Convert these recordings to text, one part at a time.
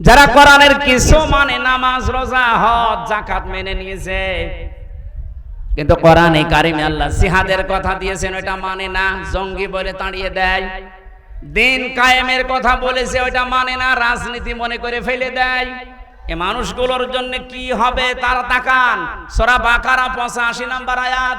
যারা কোরআনের কিছু মানে নামাজ রোজা হজ জাকাত মেনে নিয়েছে। কিন্তু কোরআনে কারিমে আল্লাহ জিহাদের কথা দিয়েছেন ওটা মানে না। জঙ্গি বলে তাড়িয়ে দেয়। দিন কায়েমের কথা বলেছে ওটা মানে না। রাজনীতি মনে করে ফেলে দেয়। এ মানুষগুলোর জন্য কি হবে? তারা তাকান। সরা বাকারা পঁচাশি নাম্বার আয়াত।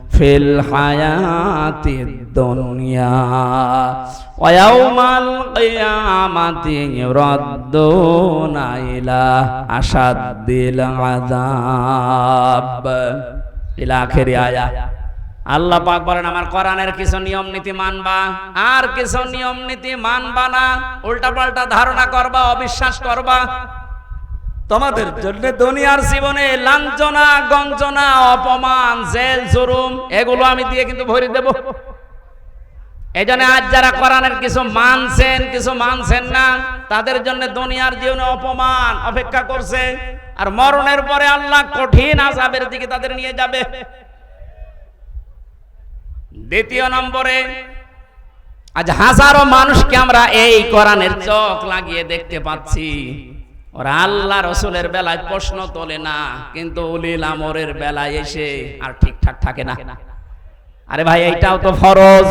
ফিল হায়াতিদ দুনিয়া, ওয়া ইয়াউমাল কিয়ামাতি ইউরাদ্দুনা ইলা আশাদ্দিল আযাব। ইলা আখিরি আয়া। আল্লাহ পাক বলেন, আমার কোরআনের কিছু নিয়ম নীতি মানবা, আর কিছু নিয়ম নীতি মানবা না। উল্টা পাল্টা ধারণা করবা, অবিশ্বাস করবা। তোমাদের জন্য দুনিয়ার জীবনে লাঞ্ছনা, গঞ্জনা, অপমান, জেল জুরুম এগুলো আমি দিয়ে কিন্তু ভরে দেব। এই জন্য আজ যারা কোরআনের কিছু মানছেন কিছু মানছেন না, তাদের জন্য দুনিয়ার জীবনে অপমান অপেক্ষা করছে। আর মরণের পরে আল্লাহ কঠিন আজাবের দিকে তাদের নিয়ে যাবে। দ্বিতীয় নম্বরে, আজ হাজারো মানুষকে আমরা এই কোরআনের চোখ লাগিয়ে দেখতে পাচ্ছি। ওরা আল্লাহ রসুলের বেলায় প্রশ্ন তোলে না, কিন্তু উলিল আমরের বেলায় এসে আর ঠিকঠাক থাকে না। আরে ভাই, এইটাও তো ফরজ।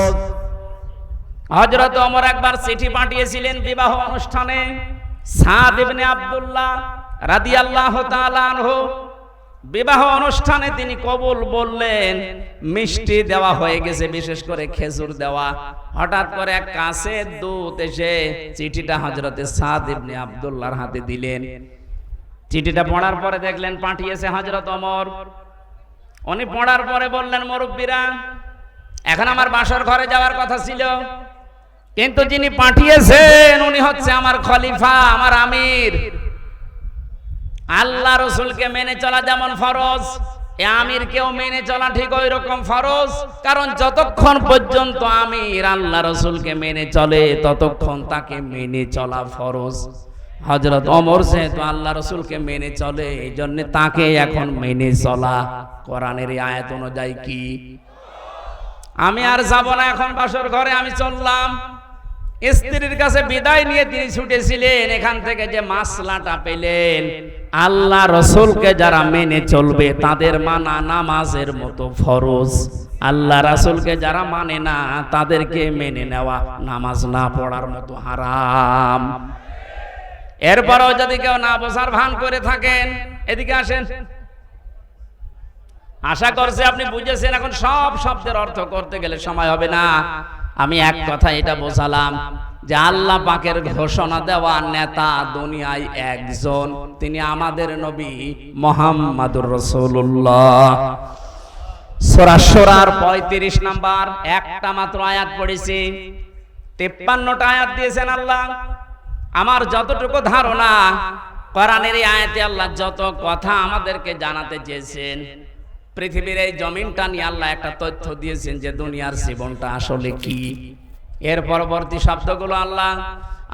হজরত অমর একবার চিঠি পাঠিয়েছিলেন বিবাহ অনুষ্ঠানে। সাদ ইবনে আব্দুল্লাহ রাদিয়াল্লাহু তাআলা আনহু বিবাহ অনুষ্ঠানে তিনি কবুল বললেন, মিষ্টি দেওয়া হয়ে গেছে, বিশেষ করে খেজুর দেওয়া। হঠাৎ করে এক কাছে দূত এসে চিঠিটা হজরতে সাদ ইবনে আব্দুল্লাহর হাতে দিলেন। চিঠিটা পড়ার পরে দেখলেন পাঠিয়েছে হজরত অমর উনি পড়ার পরে বললেন, মুরব্বীরা, এখন আমার বাসর ঘরে যাওয়ার কথা ছিল। কিন্তু যিনি পাঠিয়েছেন, উনি হচ্ছে আমার খলিফা, আমার আমির। আল্লাহ রসুলকে মেনে চলা যেমন ফরজ, এ আমিরকেও মেনে চলা ঠিক ওই রকম ফরজ। কারণ যতক্ষণ পর্যন্ত আমির আল্লাহ রসুলকে মেনে চলে, ততক্ষণ তাকে মেনে চলা ফরজ। হজরত অমর যেহেতু আল্লাহ রসুলকে মেনে চলে এই জন্য তাকে এখন মেনে চলা। কোরআনের আয়াত অনুযায়ী কি? আমি আর যাব না এখন বাসর ঘরে, আমি চললাম। স্ত্রীর কাছে বিদায় নিয়ে তিনি ছুটেছিলেন এখান থেকে যে মাসলাটা পেলেন, আল্লাহ রসুলকে যারা মেনে চলবে তাদের মানা নামাজের মতো ফরজ। আল্লাহ রাসুলকে যারা মানে না, তাদেরকে মেনে নেওয়া নামাজ না পড়ার মতো হারাম। এরপরও যদি কেউ না বোঝার ভান করে থাকেন, এদিকে আসেন। আশা করছে আপনি বুঝেছেন, এখন সব শব্দের অর্থ করতে গেলে সময় হবে না। আমি এক কথা এটা বোঝালাম যে আল্লাহ পাকের ঘোষণা দেওয়া নেতা দুনিয়ায় একজন। তিনি আমাদের নবী মোহাম্মদুর রসুল্লাহ সোরাসোরার পঁয়ত্রিশ নাম্বার একটা মাত্র আয়াত পড়েছি। তেপ্পান্নটা আয়াত দিয়েছেন আল্লাহ। আমার যতটুকু ধারণা কোরআনের এই আয়াতে আল্লাহ যত কথা আমাদেরকে জানাতে চেয়েছেন। পৃথিবীর এই জমিনটা নিয়ে আল্লাহ একটা তথ্য দিয়েছেন যে দুনিয়ার জীবনটা আসলে কি। এর পরবর্তী শব্দগুলো আল্লাহ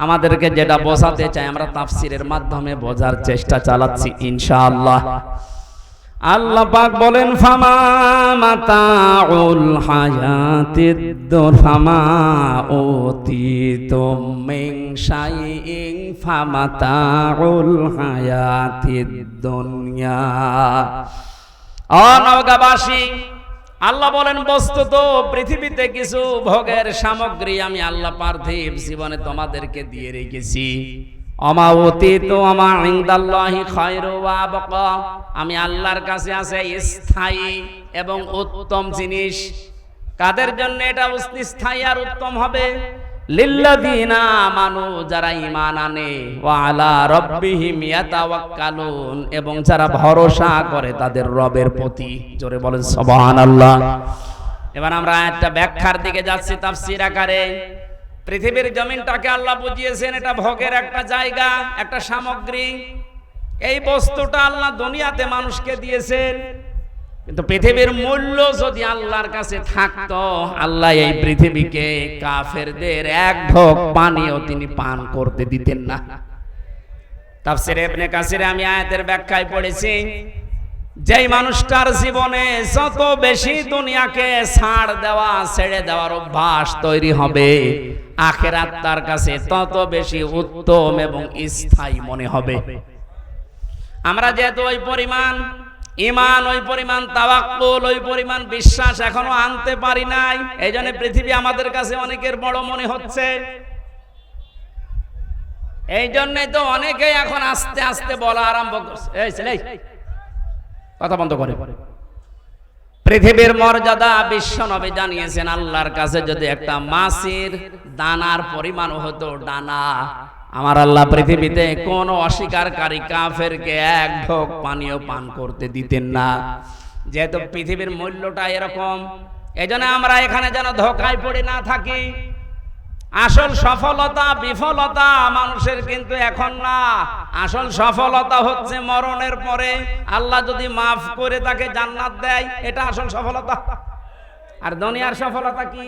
আমাদেরকে যেটা বোঝাতে চাই, আমরা তাফসিরের মাধ্যমে বোঝার চেষ্টা চালাচ্ছি, ইনশাআল্লাহ। আল্লাহ পাক বলেন, ফামা মাতাউল হায়াতিদ ফামা ওতিতুম মিন শাইইন, ফামাতাউল হায়াতিদ দুনিয়া। অনগাবাসী আল্লাহ বলেন, বস্তুত পৃথিবীতে কিছু ভোগের সামগ্রী আমি আল্লাহ পার্থিব জীবনে তোমাদেরকে দিয়ে রেখেছি। ওয়া আমি আল্লাহর কাছে আছে স্থায়ী এবং উত্তম জিনিস। কাদের জন্য এটা স্থায়ী আর উত্তম হবে? লিল্লাযিনা আমানু, যারা ঈমান আনে, ওয়া আলা রাব্বিহিম ইয়াতাওয়াক্কালুন, এবং যারা ভরসা করে তাদের রবের প্রতি। জোরে বলেন, সুবহানাল্লাহ। এবার আমরা একটা ব্যাখ্যার দিকে যাচ্ছি তাফসীর আকারে। পৃথিবীর জমিনটাকে আল্লাহ বুঝিয়েছেন, এটা ভোগের একটা জায়গা, একটা সামগ্রী। এই বস্তুটা আল্লাহ দুনিয়াতে মানুষকে দিয়েছেন। কিন্তু পৃথিবীর মূল্য যদি আল্লাহর কাছে থাকতো, আল্লাহ এই পৃথিবীকে কাফেরদের এক ঢোক পানিও তিনি পান করতে দিতেন না। তাফসিরে ইবনে কাসিরে আমি আয়াতের ব্যাখ্যায় পড়েছি, যেই মানুষটার জীবনে যত বেশি দুনিয়াকে ছাড় দেওয়া, ছেড়ে দেওয়ার অভ্যাস তৈরি হবে, আখেরাত তার কাছে তত বেশি উত্তম এবং স্থায়ী মনে হবে। আমরা যেহেতু ওই পরিমাণ ইমান ওই পরিমাণ তাওয়াক্কুল, ওই পরিমাণ বিশ্বাস এখনও আনতে পারি নাই। এই জন্য পৃথিবী আমাদের কাছে অনেকের বড় মনে হচ্ছে। এই জন্যই তো অনেকেই এখন আস্তে আস্তে বলা আরম্ভ করছে। এই ছেলে কথা বন্ধ করে। পৃথিবীর মর্যাদা বিশ্ব নবী জানিয়েছেন, আল্লাহর কাছে যদি একটা মাছের দানার পরিমাণ হতো ডানা আমার আল্লাহ পৃথিবীতে কোন অস্বীকারী কাফেরকে এক ঢোক পানীয় পান করতে দিতেন না। যেহেতু পৃথিবীর মূল্যটা এরকম, এজন্য আমরা এখানে যেন ধোকায় পড়ে না থাকি। আসল সফলতা, বিফলতা মানুষের কিন্তু এখন না। আসল সফলতা হচ্ছে মরণের পরে। আল্লাহ যদি মাফ করে তাকে জান্নাত দেয়, এটা আসল সফলতা। আর দুনিয়ার সফলতা কি?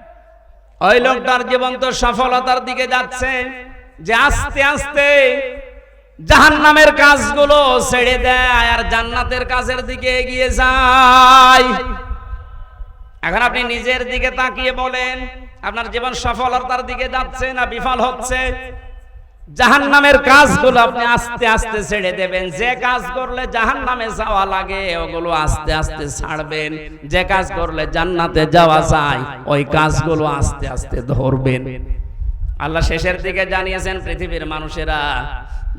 ওই লোকটার জীবন তো সফলতার দিকে যাচ্ছে যে আস্তে আস্তে জাহান জাহান্নামের কাজগুলো ছেড়ে দেয় আর জান্নাতের কাজের দিকে এগিয়ে যায়। এখন আপনি নিজের দিকে তাকিয়ে বলেন, আপনার জীবন সফলতার দিকে যাচ্ছে না বিফল হচ্ছে? জাহান্নামের কাজগুলো আপনি আস্তে আস্তে ছেড়ে দেবেন। যে কাজ করলে জাহান্নামে যাওয়া লাগে, ওগুলো আস্তে আস্তে ছাড়বেন। যে কাজ করলে জান্নাতে যাওয়া যায়, ওই কাজগুলো আস্তে আস্তে ধরবেন। আল্লাহ শেষের দিকে জানিয়েছেন পৃথিবীর মানুষেরা,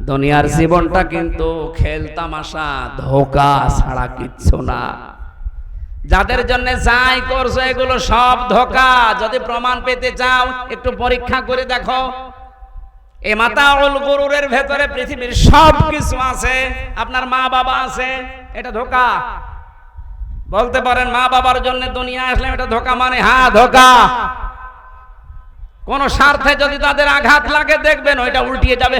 দুনিয়ার জীবনটা কিন্তু খেলতামাশা ধোকা ছাড়া কিচ্ছু না। যাদের জন্য যাই করছ, এগুলো সব ধোকা। যদি প্রমাণ পেতে চাও, একটু পরীক্ষা করে দেখো। এই মাতাউল গরুরের ভেতরে পৃথিবীর সব কিছু আছে। আপনার মা বাবা আছে, এটা ধোকা। বলতে পারেন মা বাবার জন্য দুনিয়া আসলে এটা ধোকা মানে হ্যাঁ ধোকা। কোন স্বার্থে যদি তাদের আঘাত লাগে, দেখবেন ওইটা উল্টিয়ে যাবে।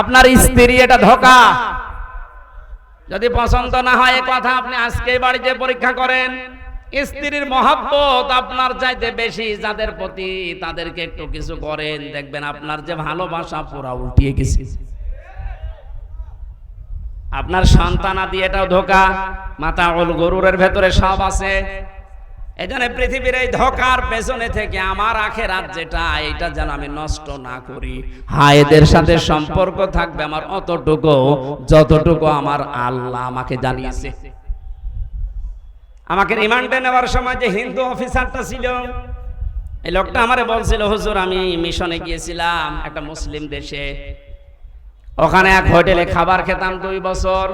আপনার স্ত্রী এটা ধোকা। যদি পছন্দ না হয় এ কথা, আপনি আজকে বাড়িতে পরীক্ষা করেন। স্ত্রীর মহাব্বত আপনার চাইতে বেশি, যাদের প্রতি তাদেরকে একটু কিছু করেন। দেখবেন আপনার যে ভালোবাসা পুরা উল্টিয়ে গেছে। আপনার সন্তানাদি এটাও ধোকা। মাতা ওল গরুরের ভেতরে সব আছে। এই পৃথিবীর এই ধোকার পেছনে থেকে আমার আখেরাত যেটা, এটা যেন আমি নষ্ট না করি। হ্যাঁ এদের সাথে সম্পর্ক থাকবে আমার অতটুকু, যতটুকু আমার আল্লাহ আমাকে জানিয়েছে। আমাকে রিমান্ডে নেওয়ার সময় যে হিন্দু অফিসারটা ছিল, এই লোকটা আমারে বলছিল, হুজুর, আমি মিশনে গিয়েছিলাম একটা মুসলিম দেশে। ওখানে এক হোটেলে খাবার খেতাম দুই বছর।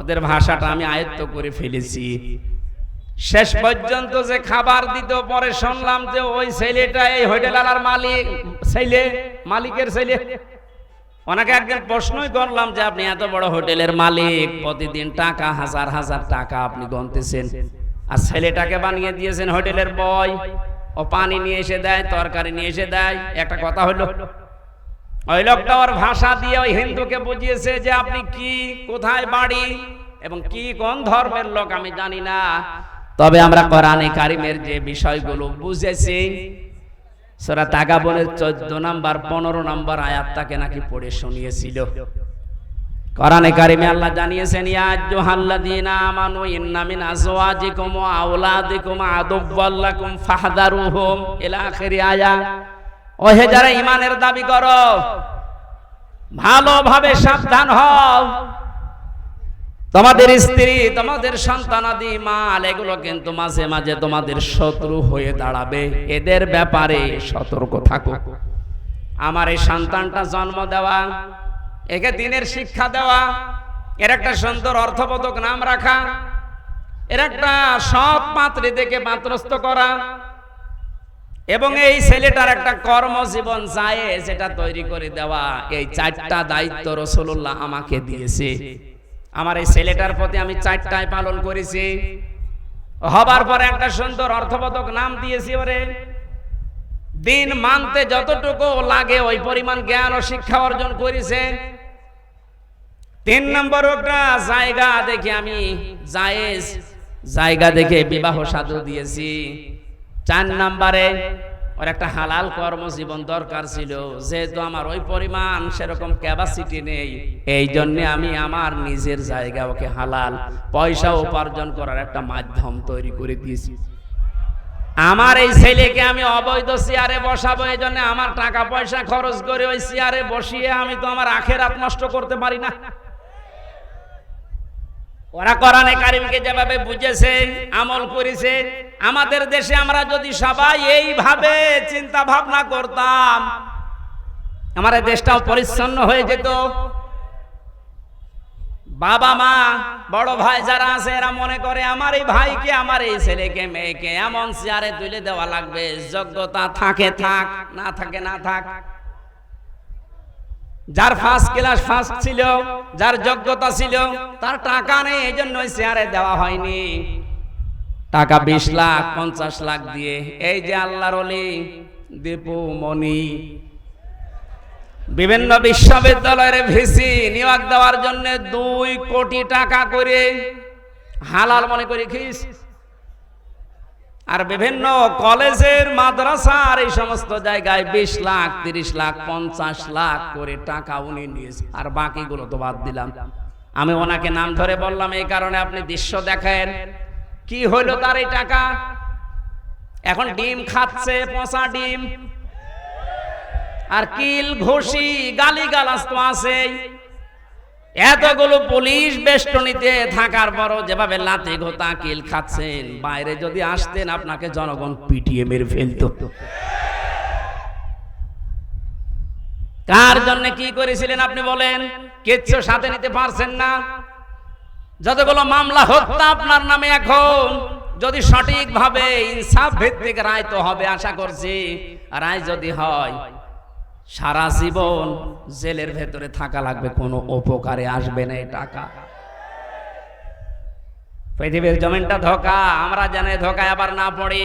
ওদের ভাষাটা আমি আয়ত্ত করে ফেলেছি। শেষ পর্যন্ত যে খাবার দিত, পরে শুনলাম যে ওই ছেলেটা এই হোটেল আলার মালিক, ছেলে, মালিকের ছেলে। ওনাকে একদিন প্রশ্নই করলাম যে আপনি এত বড় হোটেলের মালিক, প্রতিদিন টাকা, হাজার হাজার টাকা আপনি গনতেছেন। আর ছেলেটাকে বানিয়ে দিয়েছেন হোটেলের বয়। ও পানি নিয়ে এসে দেয়, তরকারি নিয়ে এসে দেয়। একটা কথা হলো, ওই লোকটা ওর ভাষা দিয়ে ওই হিন্দুকে বুঝিয়েছে যে আপনি কি, কোথায় বাড়ি এবং কি কোন ধর্মের লোক আমি জানি না। তবে আমরা কোরআনে কারিমের যে বিষয়গুলো বুঝেছি সোরা তাগাবনের চোদ্দ নাম্বার, পনেরো নাম্বার আয়াতটাকে নাকি পড়ে শুনিয়েছিল। কোরআনে কারিমে আল্লাহ জানিয়েছেন, ইয়া আইয়ুহাল্লাযীনা আমানু, ইন্না মিন আজওয়াজিকুম ওয়া আওলাদিকুম আদুওয়াল্লাকুম ফাহদারুহুম ইলা আখিরি আয়া। ও হে যারা ঈমানের দাবি করো, ভালোভাবে সাবধান হও। তোমাদের স্ত্রী তোমাদের সন্তানাদি মাল এগুলো কিন্তু মাঝে মাঝে তোমাদের শত্রু হয়ে দাঁড়াবে। এদের ব্যাপারে সতর্ক থাকো। আমার এই সন্তানটা জন্ম দেওয়া একে দিনের শিক্ষা দেওয়া এর একটা সুন্দর অর্থবোধক নাম রাখা এর একটা সৎ পাত্রী দেখে পাত্রস্থ করা এবং এই ছেলেটার একটা কর্মজীবন চায় সেটা তৈরি করে দেওয়া এই চারটা দায়িত্ব রসুল্লাহ আমাকে দিয়েছে। আমার এই ছেলেটার প্রতি আমি চারটায় পালন করেছি। হবার পরে একটা সুন্দর অর্থবোধক নাম দিয়েছি ওরে। দিন মানতে যতটুকু লাগে ওই পরিমাণ জ্ঞান ও শিক্ষা অর্জন করেছে। তিন নম্বর একটা জায়গা দেখে আমি জায়েজ জায়গা দেখে বিবাহ সাধু দিয়েছি। চার নাম্বারে ওর একটা হালাল কর্মজীবন দরকার ছিল। যেহেতু আমার ওই পরিমাণ সেরকম ক্যাপাসিটি নেই, এই জন্য আমি আমার নিজের জায়গা ওকে হালাল পয়সা উপার্জন করার একটা মাধ্যম তৈরি করে দিয়েছি। আমার এই ছেলেকে আমি অবৈধ চেয়ারে বসাবো, এই জন্য আমার টাকা পয়সা খরচ করে ওই চেয়ারে বসিয়ে আমি তো আমার আখের আখেরাত নষ্ট করতে পারি না। ওরা কোরআনে কারিমকে যেভাবে বুঝেছে, আমল করেছে, আমাদের দেশে আমরা যদি সবাই এইভাবে চিন্তা ভাবনা করতাম এই দেশটাও পরিচ্ছন্ন হয়ে যেত। বাবা মা, বড় ভাই যারা আছে, এরা মনে করে, আমার এই ভাইকে, আমার এই ছেলেকে, মেয়েকে এমন চেয়ারে তুলে দেওয়া লাগবে, যোগ্যতা থাকে থাক, না থাকে না থাক। যার ফার্স্ট ক্লাস ফার্স্ট ছিল, যার যোগ্যতা ছিল, তার টাকা নেই এই জন্য চেয়ারে দেওয়া হয়নি। টাকা বিশ লাখ, পঞ্চাশ লাখ দিয়ে। এই যে আল্লাহর অলি দীপু, মণি। বিভিন্ন বিশ্ববিদ্যালয়ের ভিসি নিয়োগ দেওয়ার জন্য দুই কোটি টাকা করে হালাল মনে করে খিস আর বিভিন্ন কলেজের, মাদ্রাসার এই সমস্ত জায়গায় বিশ লাখ, তিরিশ লাখ, পঞ্চাশ লাখ করে টাকা উনি নিয়েছে। আর বাকিগুলো তো বাদ দিলাম। আমি ওনাকে নাম ধরে বললাম, এই কারণে আপনি দৃশ্য দেখেন। কি হইল তার এই টাকা? এখন ডিম খাচ্ছে, পচা ডিম। আর কিল ঘষি গালি গালাস তো আছেই। এতগুলো পুলিশ বেষ্টনীতে থাকার পরও যেভাবে লাথি ঘোতা কিল খাচ্ছেন, বাইরে যদি আসতেন আপনাকে জনগণ পিটিয়ে মেরে ফেলতো। কার জন্য কি করেছিলেন আপনি বলেন? কিচ্ছু সাথে নিতে পারছেন না। যতগুলো মামলা হত্যা আপনার নামে এখন, যদি সঠিকভাবে ইনসাফ ভিত্তিক রায় তো হবে, আশা করছি, রায় যদি হয় সারা জীবন জেলের ভেতরে থাকা লাগবে, কোনো উপকারে আসবে না এই টাকা। পৃথিবীর জমিনটা ধোকা, আমরা জানে ধোকায় আবার না পড়ি।